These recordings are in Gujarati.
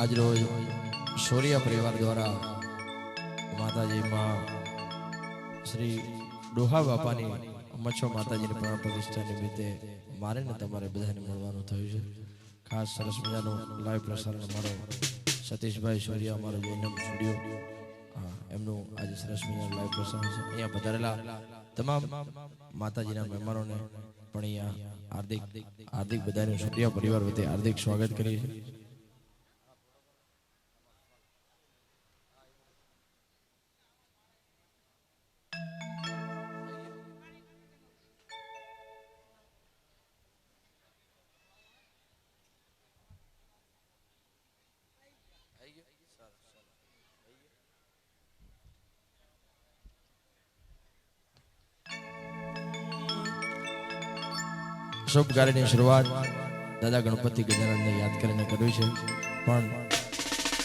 આજ રોજ શૌર્ય પરિવાર દ્વારા માતાજીમાં શ્રી ડોહા બાપાની મચ્છો માતાજીની પ્રાણ પ્રતિષ્ઠા નિમિત્તે મારે ને તમારે બધાને મળવાનું થયું છે. ખાસ સરસ મજાનું લાઈવ પ્રસારણ અમારો સતીશભાઈ શૌર્ય, અમારો જૈનમ સ્ટુડિયો. હા, એમનું આજે સરસ મજાનું લાઈવ પ્રસારણ છે. અહીંયા પધારેલા તમામ માતાજીના મહેમાનોને પણ અહીંયા હાર્દિક હાર્દિક બધાનું શૌર્ય પરિવાર વતી હાર્દિક સ્વાગત કરીએ છીએ. શુભ કાર્યની શરૂઆત દાદા ગણપતિ ગજાનંદને યાદ કરીને કરવી છે. પણ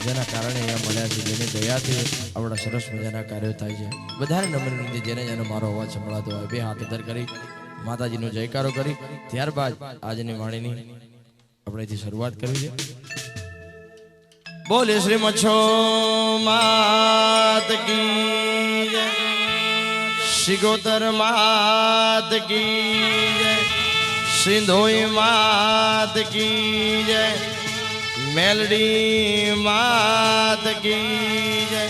જેના કારણે અહીંયા મળ્યા છે જેની દયાથી આપણા સરસ મજાના કાર્યો થાય છે. બધાને નમ્ર વિનંતી જેને જેને મારો અવાજ સંભળાતો હોય, બે હાથ ઉધર કરી, માતાજીનો જયકારો કરી. ત્યારબાદ આજની વાણીની આપણે અહીંથી શરૂઆત કરવી છે. બોલે શ્રી મચ્છો માત કી જય. શિગોતર માત કી જય. સિંધોઈ માત કી જય, મેલડી માત કી જય,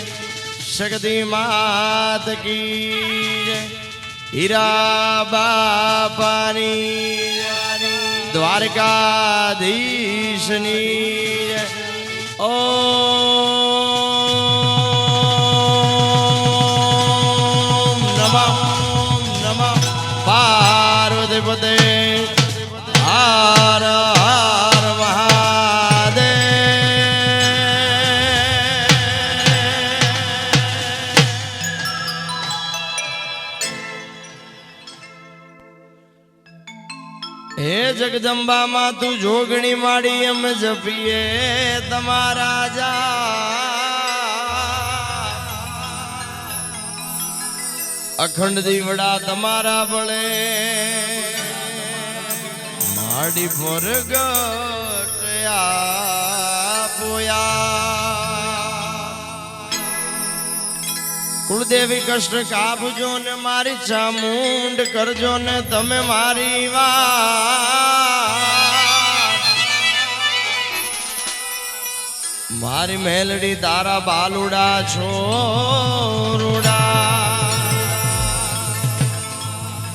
શક્તિ માત કી જય, હીરા બાપાની દ્વારકાધીશની જય. ઓમ જગદંબામાં તું જોગણી માડી એમ જપીએ તમારા જા. અખંડ દીવડા તમારા બળે માડી પર પોયા. કુળદેવી કષ્ટ કાપજો ને મારી ચામુંડ કરજો ને તમે મારી વાત મારી મેલડી તારા બાલુડા છોરુડા.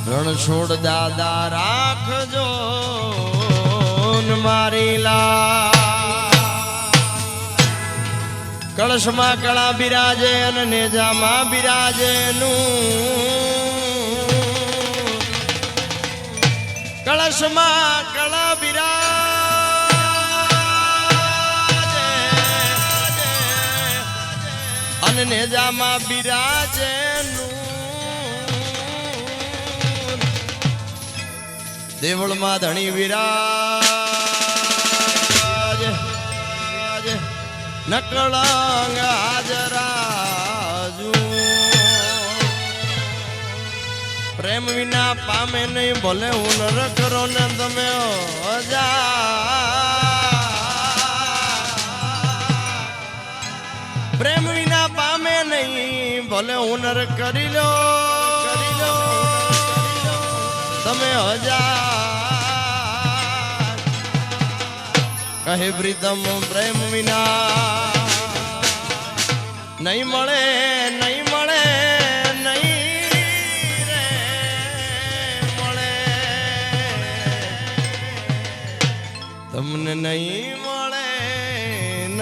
રણ છોડ દાદા રાખજો મારી લા કળશમાં કળા બિરાજે અને નેજામાં બિરાજે નું કળશમાં કળા બિરાજે અને નેજામાં બિરાજે દેવળમાં ધણી વિરાજ. નકળંગ હાજરાજુ. પ્રેમ વિના પામે નહીં ભલે હું નર કરો ને તમે અજા પ્રેમ વિના પામે નહીં. ભલે હુનર કરી લો. તમે હજાર. કહે પ્રીતમ પ્રેમ વિના નહીં મળે નહીં મળે નહીં મળે. તમને નહીં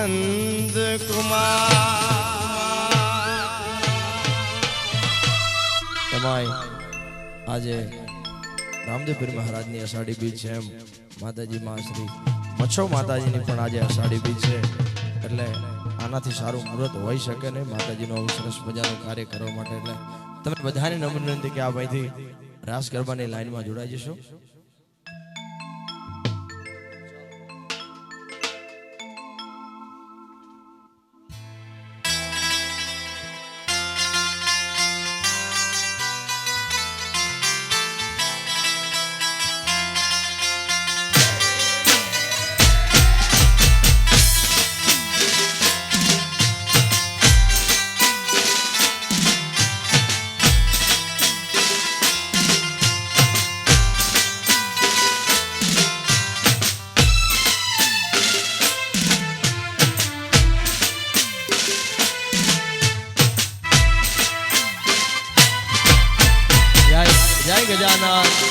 નંદ કુમાર તમાય આજે રામદેવપીર મહારાજની અષાઢી બીજ છે એમ માતાજી માં શ્રી મચ્છો માતાજીની પણ આજે અષાઢી બીજ છે એટલે આનાથી સારું મુહૂર્ત હોઈ શકે નહીં માતાજીનો આવું સરસ મજાનો કાર્ય કરવા માટે, એટલે તમે બધાને નમ્ર વિનંતી કે આ ભાઈથી રાસ ગરબાની લાઈનમાં જોડાઈ જશો. 下一个家呢？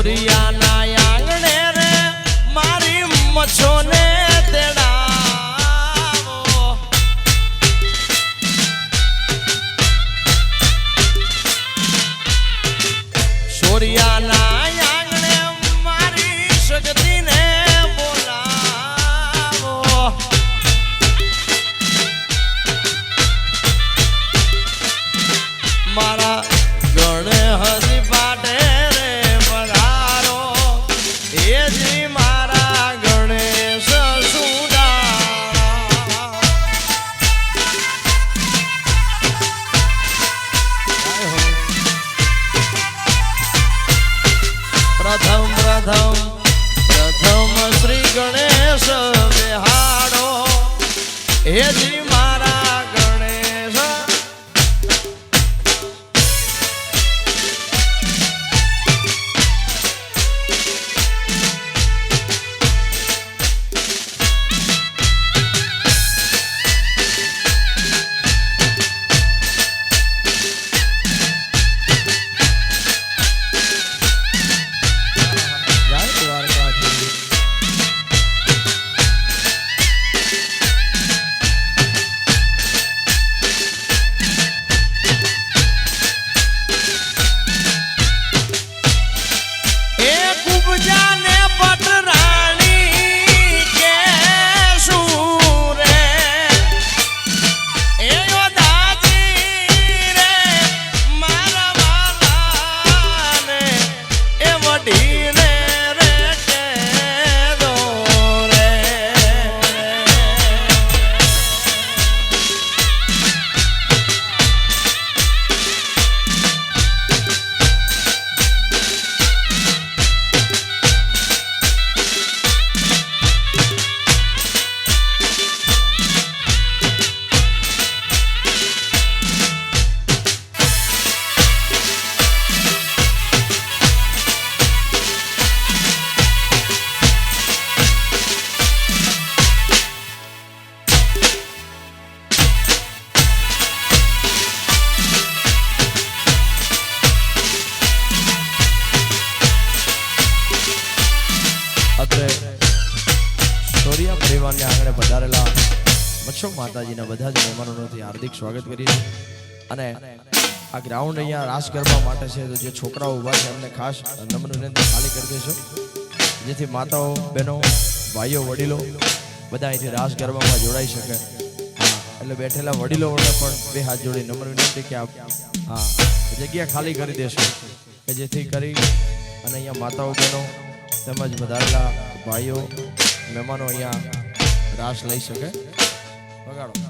છોરિયાના આંગણે રે મારી મચ્છોને હે સ્વાગત કરીએ. અને આ ગ્રાઉન્ડ અહીંયા રાસ ગરબા માટે છે, તો જે છોકરાઓ ઊભા છે, એમને ખાસ નમ્ર વિનંતી ખાલી કરી દેશો જેથી માતાઓ, બહેનો, ભાઈઓ, વડીલો બધા અહીંથી રાસ ગરબામાં જોડાઈ શકે. એટલે બેઠેલા વડીલોને પણ બે હાથ જોડી નમ્ર વિનંતી કે આપ, હા, જગ્યા ખાલી કરી દેશો. કે જેથી કરી અને અહીંયા માતાઓ, બહેનો તેમજ વધારેલા ભાઈઓ, મહેમાનો અહીંયા રાસ લઈ શકે. વગાડો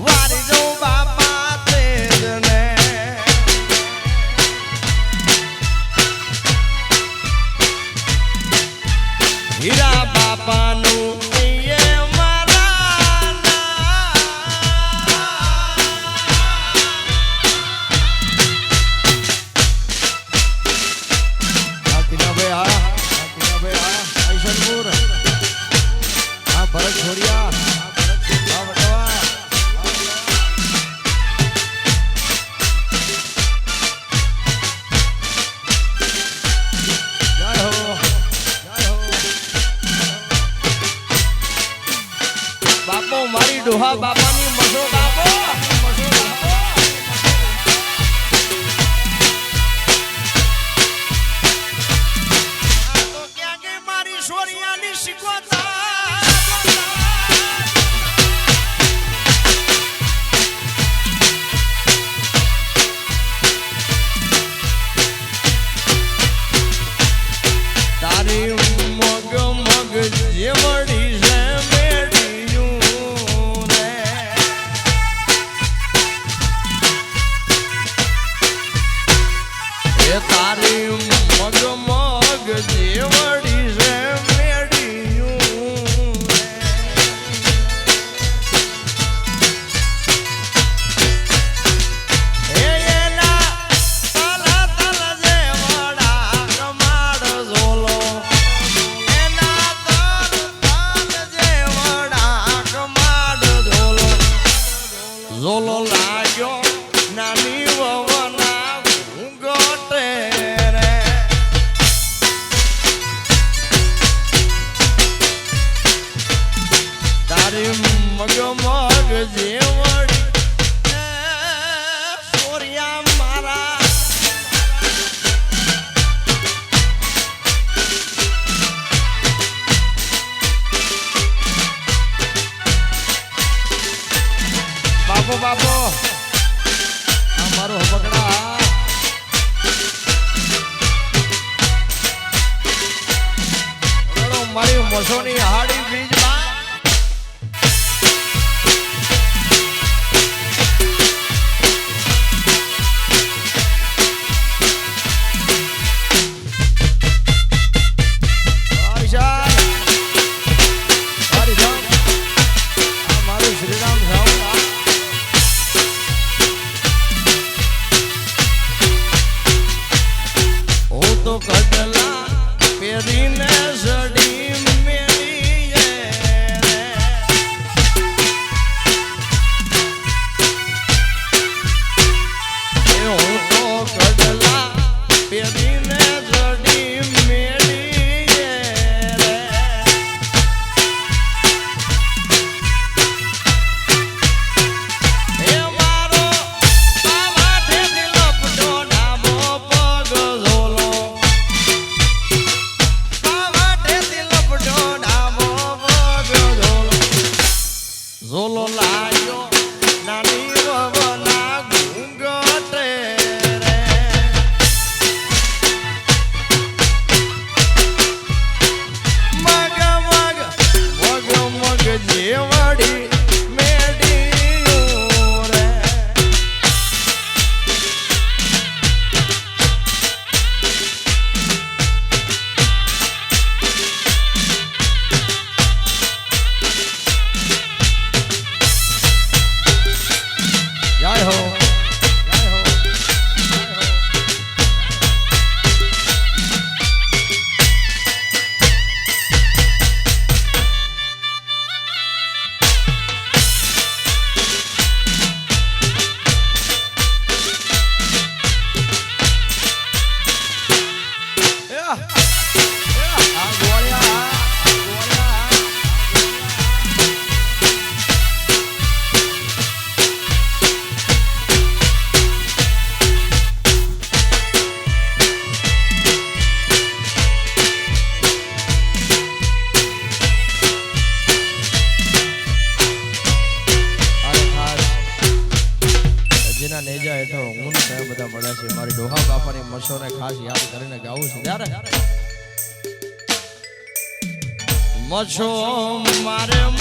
What is my મારી મસોની હાડી મારે મારી